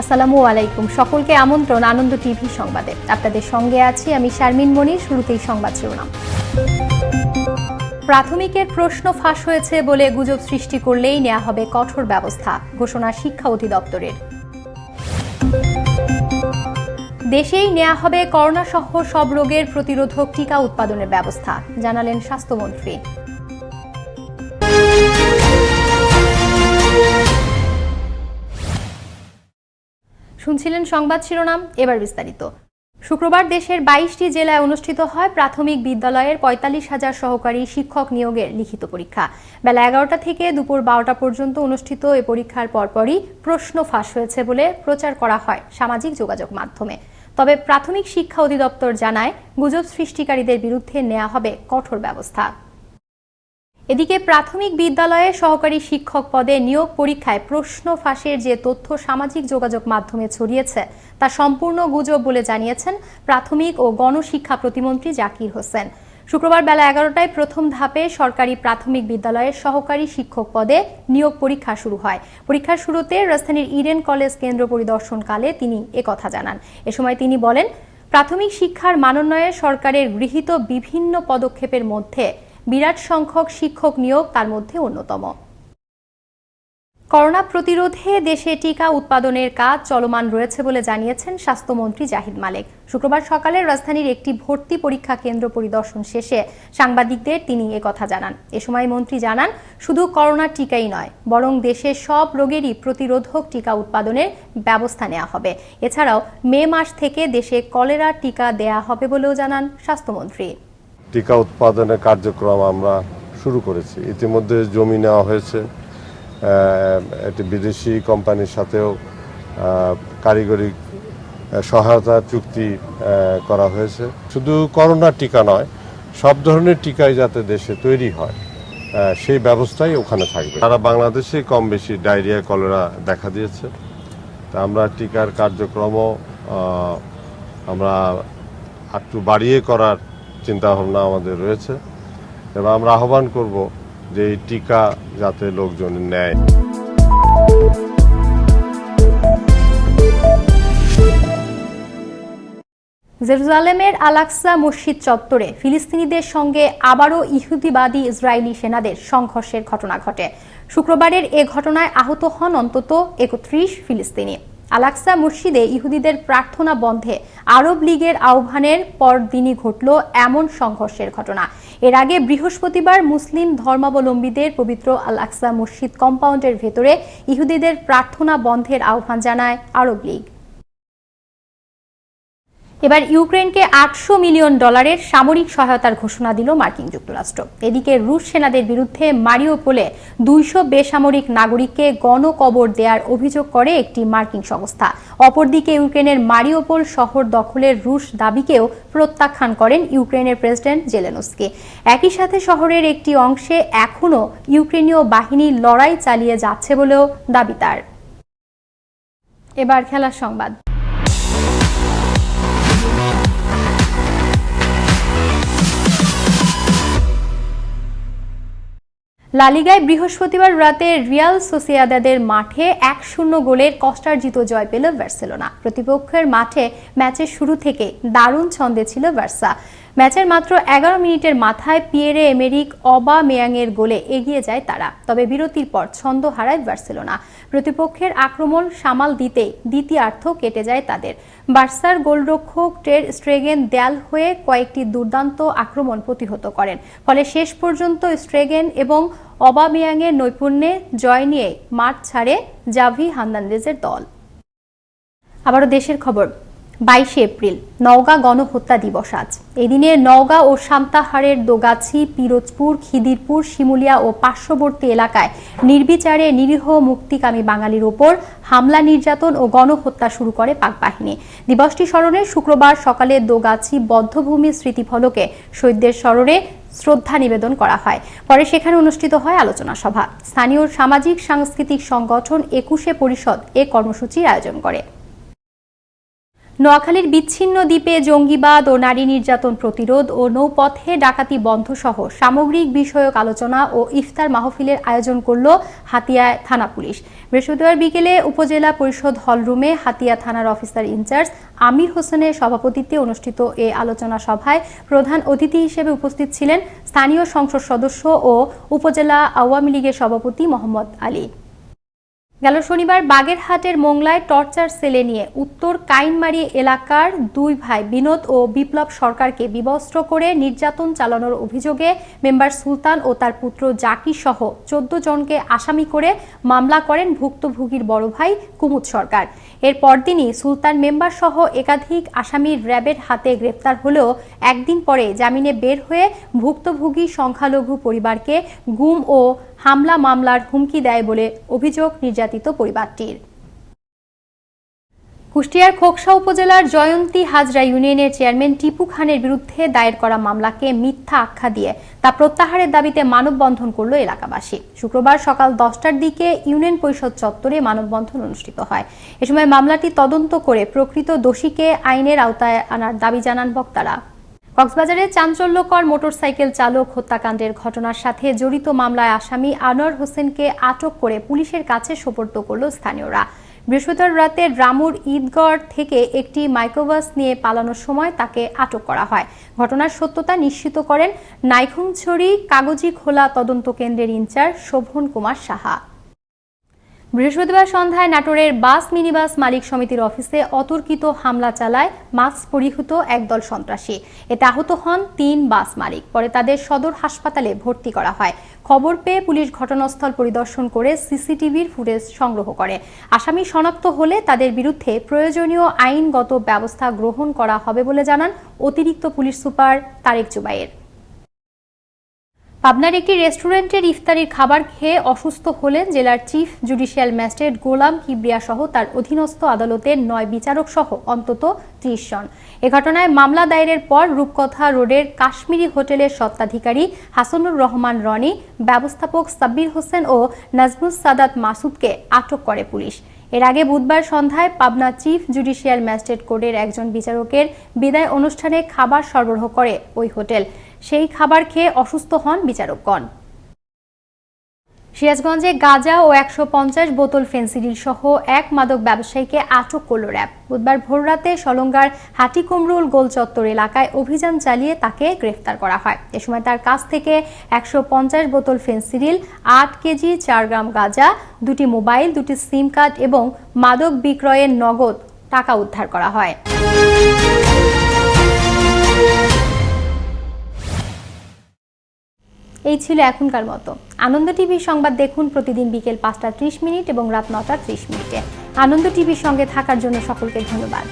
আসসালামু আলাইকুম। সকলকে আমন্ত্রণ আনন্দ টিভি সংবাদে। আপনাদের সঙ্গে আছি আমি শারমিন মনির, শুরুতেই সংবাদ শিরোনাম। প্রাথমিকের প্রশ্ন ফাঁস হয়েছে বলে গুজব সৃষ্টি করলেই নেওয়া হবে কঠোর ব্যবস্থা, ঘোষণা শিক্ষা অধিদপ্তরের। দেশেই নেওয়া হবে করোনা সহ সব রোগের প্রতিরোধক টিকা উৎপাদনের ব্যবস্থা, জানালেন স্বাস্থ্যমন্ত্রী। শুনছিলেন সংবাদ শিরোনাম, এবার বিস্তারিত। শুক্রবার দেশের বাইশটি জেলায় অনুষ্ঠিত হয় প্রাথমিক বিদ্যালয়ের পঁয়তাল্লিশ হাজার সহকারী শিক্ষক নিয়োগের লিখিত পরীক্ষা। বেলা এগারোটা থেকে দুপুর বারোটা পর্যন্ত অনুষ্ঠিত এ পরীক্ষার পরপরই প্রশ্ন ফাঁস হয়েছে বলে প্রচার করা হয় সামাজিক যোগাযোগ মাধ্যমে। তবে প্রাথমিক শিক্ষা অধিদপ্তর জানায়, গুজব সৃষ্টিকারীদের বিরুদ্ধে নেওয়া হবে কঠোর ব্যবস্থা। এদিকে প্রাথমিক বিদ্যালয়ে সহকারী শিক্ষক পদে নিয়োগ পরীক্ষায় প্রশ্ন ফাঁসের যে তথ্য সামাজিক যোগাযোগ মাধ্যমে ছড়িয়েছে, তা সম্পূর্ণ গুজব বলে জানিয়েছেন প্রাথমিক ও গণশিক্ষা প্রতিমন্ত্রী জাকির হোসেন। শুক্রবার বেলা এগারোটায় প্রথম ধাপে সরকারি প্রাথমিক বিদ্যালয়ের সহকারী শিক্ষক পদে নিয়োগ পরীক্ষা শুরু হয়। পরীক্ষার শুরুতে রাজধানীর ইডেন কলেজ কেন্দ্র পরিদর্শনকালে তিনি একথা জানান। এ সময় তিনি বলেন, প্রাথমিক শিক্ষার মানোন্নয়ে সরকারের গৃহীত বিভিন্ন পদক্ষেপের মধ্যে বিরাট সংখ্যক শিক্ষক নিয়োগ তার মধ্যে অন্যতম। করোনা প্রতিরোধে দেশে টিকা উৎপাদনের কাজ চলমান রয়েছে বলে জানিয়েছেন স্বাস্থ্যমন্ত্রী জাহিদ মালেক। শুক্রবার সকালে রাজধানীর একটি ভর্তি পরীক্ষা কেন্দ্র পরিদর্শন শেষে সাংবাদিকদের তিনি কথা জানান। এ সময় মন্ত্রী জানান, শুধু করোনা টিকাই নয়, বরং দেশে সব রোগেরই প্রতিরোধক টিকা উৎপাদনের ব্যবস্থা নেওয়া হবে। এছাড়াও মে মাস থেকে দেশে কলেরা টিকা দেয়া হবে বলেও জানান স্বাস্থ্যমন্ত্রী। টিকা উৎপাদনের কার্যক্রম আমরা শুরু করেছি। ইতিমধ্যে জমি নেওয়া হয়েছে। একটি বিদেশি কোম্পানির সাথেও কারিগরি সহায়তা চুক্তি করা হয়েছে। শুধু করোনা টিকা নয়, সব ধরনের টিকাই যাতে দেশে তৈরি হয় সেই ব্যবস্থাই ওখানে থাকবে। সারা বাংলাদেশে কম বেশি ডায়রিয়া, কলেরা দেখা দিয়েছে। তা আমরা টিকার কার্যক্রমও আমরা একটু বাড়িয়ে করার চিন্তা ভাবনা আমাদের রয়েছে। এবং আমরা আহ্বান করব যে এই টিকা যাতে লোকজন নেয়। জেরুজালেমের আলাক্সা মসজিদ চত্বরে ফিলিস্তিনিদের সঙ্গে আবারও ইহুদিবাদী ইসরায়েলি সেনাদের সংঘর্ষের ঘটনা ঘটে। শুক্রবারের এ ঘটনায় আহত হন অন্তত একত্রিশ ফিলিস্তিনি। আলাক্সা মসজিদে ইহুদিদের প্রার্থনা বন্ধে আরব লীগের আহ্বানের পর দিনই ঘটল এমন সংঘর্ষের ঘটনা। এর আগে বৃহস্পতিবার মুসলিম ধর্মাবলম্বীদের পবিত্র আল আকসা মসজিদ কম্পাউন্ডের ভেতরে ইহুদিদের প্রার্থনা বন্ধের আহ্বান জানায় আরব লীগ। এবার ইউক্রেনকে আটশো মিলিয়ন ডলারের সামরিক সহায়তার ঘোষণা দিল মার্কিন যুক্তরাষ্ট্র। এদিকে রুশ সেনাদের বিরুদ্ধে মারিওপোলে দুইশো বেসামরিক নাগরিককে গণকবর দেওয়ার অভিযোগ করে একটি মার্কিন সংস্থা। অপরদিকে ইউক্রেনের মারিওপোল শহর দখলের রুশ দাবিকেও প্রত্যাখ্যান করেন ইউক্রেনের প্রেসিডেন্ট জেলেনস্কি। একই সাথে শহরের একটি অংশে এখনও ইউক্রেনীয় বাহিনী লড়াই চালিয়ে যাচ্ছে বলেও দাবি তার। এবার খেলার সংবাদ। লালিগায় বৃহস্পতিবার রাতে রিয়াল সোসিয়াদাদের মাঠে এক শূন্য গোলের কষ্টার্জিত জয় পেল ভার্সেলোনা প্রতিপক্ষের মাঠে ম্যাচের শুরু থেকে দারুণ ছন্দে ছিল ভার্সা ম্যাচের মাত্র এগারো মিনিটের মাথায় পিয়েরে এমেরিক অবা মেয়াংয়ের গোলে এগিয়ে যায় তারা। তবে বিরতির পর ছন্দ হারায় বার্সেলোনা। প্রতিপক্ষের আক্রমণ সামাল দিতে দ্বিতীয়ার্থ কেটে যায় তাদের। বার্সার গোলরক্ষক টের স্ট্রেগেন দেয়াল হয়ে কয়েকটি দুর্দান্ত আক্রমণ প্রতিহত করেন। ফলে শেষ পর্যন্ত স্ট্রেগেন এবং অবামিয়াংয়ের নৈপুণ্যে জয় নিয়ে মাঠ ছাড়ে জাভি হান্দান্দেজের দল। আবারও দেশের খবর। বাইশে এপ্রিল, নওগাঁ গণহত্যা দিবস আজ। এদিনে নওগাঁ ও সান্তাহারের দোগাছি, পিরোজপুর, খিদিরপুর, শিমুলিয়া ও পার্শ্ববর্তী এলাকায় নির্বিচারে নিরীহ মুক্তিকামী বাঙালির ওপর হামলা, নির্যাতন ও গণহত্যা শুরু করে পাক বাহিনী দিবসটি স্মরণে শুক্রবার সকালে দোগাছি বদ্ধভূমি স্মৃতিফলকে শহীদদের স্মরণে শ্রদ্ধা নিবেদন করা হয়। পরে সেখানে অনুষ্ঠিত হয় আলোচনা সভা। স্থানীয় সামাজিক, সাংস্কৃতিক সংগঠন একুশে পরিষদ এ কর্মসূচির আয়োজন করে। নোয়াখালীর বিচ্ছিন্ন দ্বীপে জঙ্গিবাদ ও নারী নির্যাতন প্রতিরোধ ও নৌপথে ডাকাতি বন্ধ সহ সামগ্রিক বিষয়ক আলোচনা ও ইফতার মাহফিলের আয়োজন করল হাতিয়ায় থানা পুলিশ। বৃহস্পতিবার বিকেলে উপজেলা পরিষদ হলরুমে হাতিয়া থানার অফিসার ইনচার্জ আমির হোসেনের সভাপতিত্বে অনুষ্ঠিত এ আলোচনা সভায় প্রধান অতিথি হিসেবে উপস্থিত ছিলেন স্থানীয় সংসদ সদস্য ও উপজেলা আওয়ামী লীগের সভাপতি মোহাম্মদ আলী। গেল শনিবার বাগেরহাটের মোংলায় টর্চার সেলে নিয়ে উত্তর কাইনমারি এলাকার দুই ভাই বিনোদ ও বিপ্লব সরকারকে বিবস্ত্র করে নির্যাতন চালানোর অভিযোগে মেম্বার সুলতান ও তার পুত্র জাকি সহ চোদ্দ জনকে আসামি করে মামলা করেন ভুক্তভোগীর বড় ভাই কুমুদ সরকার। এর পরদিনই সুলতান মেম্বার সহ একাধিক আসামির র্যাবের হাতে গ্রেপ্তার হলেও একদিন পরে জামিনে বের হয়ে ভুক্তভোগী সংখ্যালঘু পরিবারকে গুম ও হামলা মামলার হুমকি দেয় বলে অভিযোগ নির্যাতিত পরিবারটির। কুষ্টিয়ার খোকসা উপজেলার জয়ন্তী হাজরা ইউনিয়নের চেয়ারম্যান টিপু খানের বিরুদ্ধে দায়ের করা মামলাকে মিথ্যা আখ্যা দিয়ে তা প্রত্যাহারের দাবিতে মানববন্ধন করল এলাকাবাসী। শুক্রবার সকাল দশটার দিকে ইউনিয়ন পরিষদ চত্বরে মানববন্ধন অনুষ্ঠিত হয়। এ সময় মামলাটি তদন্ত করে প্রকৃত দোষীকে আইনের আওতায় আনার দাবি জানান বক্তারা। কক্সবাজারে চাঞ্চল্যকর মোটরসাইকেল চালক হত্যাকাণ্ডের ঘটনার সাথে জড়িত মামলায় আসামি আনোয়ার হোসেনকে আটক করে পুলিশের কাছে সোপর্দ করল স্থানীয়রা। বৃহস্পতিবার রাতে রামুর ঈদগড় থেকে একটি মাইক্রোবাস নিয়ে পালানোর সময় তাকে আটক করা হয়। ঘটনার সত্যতা নিশ্চিত করেন নাইখুংছড়ি কাগজি খোলা তদন্ত কেন্দ্রের ইনচার্জ শোভন কুমার সাহা। বৃহস্পতিবার সন্ধ্যায় নাটোরের বাস মিনিবাস মালিক সমিতির অফিসে অতর্কিত হামলা চালায় মাস্ক পরিহিত একদল সন্ত্রাসী। এতে আহত হন তিন বাস মালিক। পরে তাদের সদর হাসপাতালে ভর্তি করা হয়। খবর পেয়ে পুলিশ ঘটনাস্থল পরিদর্শন করে সিসিটিভির ফুটেজ সংগ্রহ করে। আসামি শনাক্ত হলে তাদের বিরুদ্ধে প্রয়োজনীয় আইনগত ব্যবস্থা গ্রহণ করা হবে বলে জানান অতিরিক্ত পুলিশ সুপার তারেক জুবাইর। পাবনার একটি রেস্টুরেন্টের ইফতারির খাবার খেয়ে অসুস্থ হলেন জেলার chief judicial magistrate Golam Kibria সহ তার অধীনস্থ আদালতের নয় বিচারক সহ অন্তত ত্রিশ জন। এ ঘটনায় মামলা দায়েরের পর রূপকথা রোডের কাশ্মীরি হোটেলের স্বত্বাধিকারী হাসানুর রহমান রনি, ব্যবস্থাপক সাব্বির হোসেন ও নাজমুস সাদাত মাসুদকে আটক করে পুলিশ। এর আগে বুধবার সন্ধ্যায় পাবনা চিফ জুডিশিয়াল ম্যাজিস্ট্রেট কোর্টের একজন বিচারকের বিদায় অনুষ্ঠানে খাবার সরবরাহ করে ওই হোটেল। সেই খাবার খেয়ে অসুস্থ হন বিচারকগণ। সিরাজগঞ্জে গাঁজা ও একশো পঞ্চাশ বোতল ফেন্সিডিল সহ এক মাদক ব্যবসায়ীকে আটক করল র্যাব। বুধবার ভোররাতে সলঙ্গার হাটিকুমরুল গোল চত্বর এলাকায় অভিযান চালিয়ে তাকে গ্রেফতার করা হয়। এ সময় তার কাছ থেকে একশো পঞ্চাশ বোতল ফেন্সিডিল, আট কেজি চার গ্রাম গাঁজা, দুটি মোবাইল, দুটি সিম কার্ড এবং মাদক বিক্রয়ের নগদ টাকা উদ্ধার করা হয়। এই ছিল এখনকার মতো। আনন্দ টিভির সংবাদ দেখুন প্রতিদিন বিকেল পাঁচটা ত্রিশ মিনিট এবং রাত নটা ত্রিশ মিনিটে। আনন্দ টিভির সঙ্গে থাকার জন্য সকলকে ধন্যবাদ।